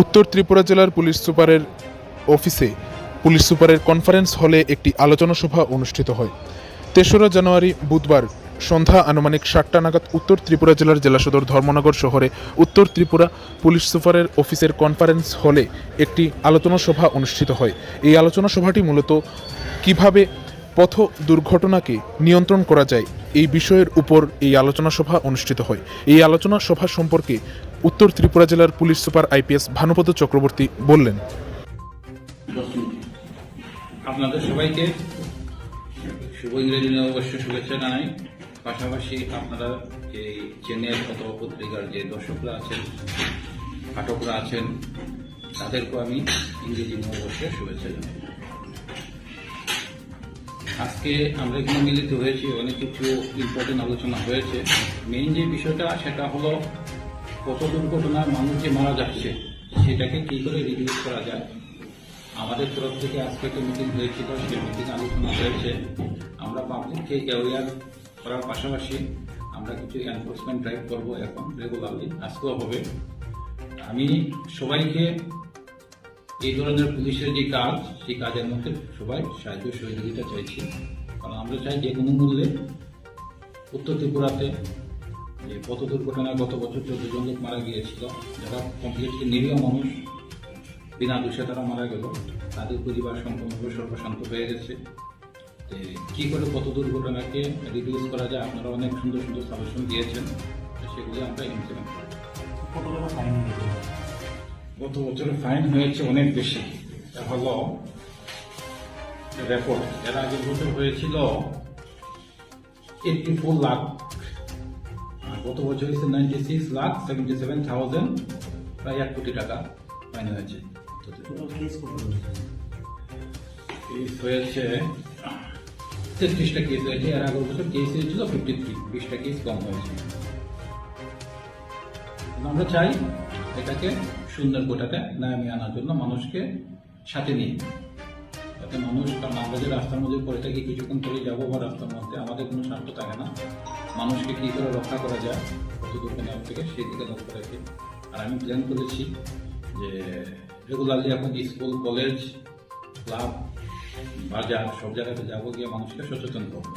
উত্তর ত্রিপুরা জেলার পুলিশ সুপারের অফিসে পুলিশ সুপারের কনফারেন্স হলে একটি আলোচনা সভা অনুষ্ঠিত হয়। তেসরা জানুয়ারি বুধবার সন্ধ্যা আনুমানিক সাতটা নাগাদ উত্তর ত্রিপুরা জেলার জেলা সদর ধর্মনগর শহরে উত্তর ত্রিপুরা পুলিশ সুপারের অফিসের কনফারেন্স হলে একটি আলোচনা সভা অনুষ্ঠিত হয়। এই আলোচনা সভাটি মূলত কীভাবে পথ দুর্ঘটনাকে নিয়ন্ত্রণ করা যায় এই বিষয়ের উপর এই আলোচনা সভা অনুষ্ঠিত হয়। এই আলোচনা সভা সম্পর্কে উত্তর ত্রিপুরা জেলার police super IPS Bhanupada Chakraborty বললেন, আপনাদের সবাইকে শুভ ইংরেজি নববর্ষ শুভেচ্ছা জানাই। পাশাপাশি আপনারা এই চেন্নাইয়ের শত পত্রিকার যে দর্শকরা আছেন, পাঠকরা আছেন, তাদেরকেও আমি ইংরেজি নববর্ষের শুভেচ্ছা জানাই। আজকে আমরা এখানে মিলিত হয়েছি, অনেক কিছু ইম্পর্টেন্ট আলোচনা হয়েছে। মেইন যে বিষয়টা, সেটা হলো কত দুর্ঘটনায় মানুষ যে মারা যাচ্ছে, সেটাকে কি করে রিডিউস করা যায়? আমাদের তরফ থেকে আজকে একটা মিটিং হয়েছিল, সেই মিটিং আলোচনা হয়েছে। আমরা পাবলিককে অ্যাওয়ার করার পাশাপাশি আমরা কিছু এনফোর্সমেন্ট ড্রাইভ করব এখন রেগুলারলি আজকেও হবে। আমি সবাইকে এই ধরনের পুলিশের যে কাজ, সেই কাজের মধ্যে সবাই সাহায্য সহযোগিতা চাইছি। কারণ আমরা চাই যে কোনো মূল্যে উত্তর ত্রিপুরাতে যে পথ দুর্ঘটনায় গত বছর চোদ্দ জন লোক মারা গিয়েছিল যারা কমপ্লিটলি নিরীহ মানুষ বিনা দোষে তারা মারা গেল। তাদের পরিবার সম্পূর্ণভাবে সর্বশান্ত হয়ে গেছে। তো কি করে কত দুর্ঘটনাকে রিডিউস করা যায় আপনারা অনেক সুন্দর সুন্দর সাজেশন দিয়েছেন সেগুলো আমরা ইমপ্লিমেন্ট করব। গত বছরে ফাইন হয়েছে অনেক বেশি। হলো রেকর্ড এর আগের বছর হয়েছিল এইটটি ফোর লাখ গত বছর হয়েছে ninety six lakh seventy seven thousand প্রায় এক কোটি টাকা ফাইন হয়েছে। কেস হয়েছে? তেত্রিশটা কেস হয়েছে এর আগের বছর কেস হয়েছিল ফিফটি থ্রি বিশটা কেস কম হয়েছে। আমরা চাই এটাকে সুন্দর কোটাতে নামিয়ে আনার জন্য মানুষকে সাথে নিয়ে। যাতে মানুষ কারণ আমরা যে রাস্তার মধ্যে পড়ে থাকি, কিছুক্ষণ পরে যাব বা রাস্তার মধ্যে, আমাদের কোনো স্বার্থ থাকে না। মানুষকে কী করে রক্ষা করা যায় কত দুর্ঘটনা থেকে সেই দিকে লক্ষ্য রাখি। আর আমি প্ল্যান করেছি যে রেগুলারলি এখন স্কুল, কলেজ, ক্লাব, বাজার, সব জায়গাতে যাব গিয়ে মানুষকে সচেতন করব।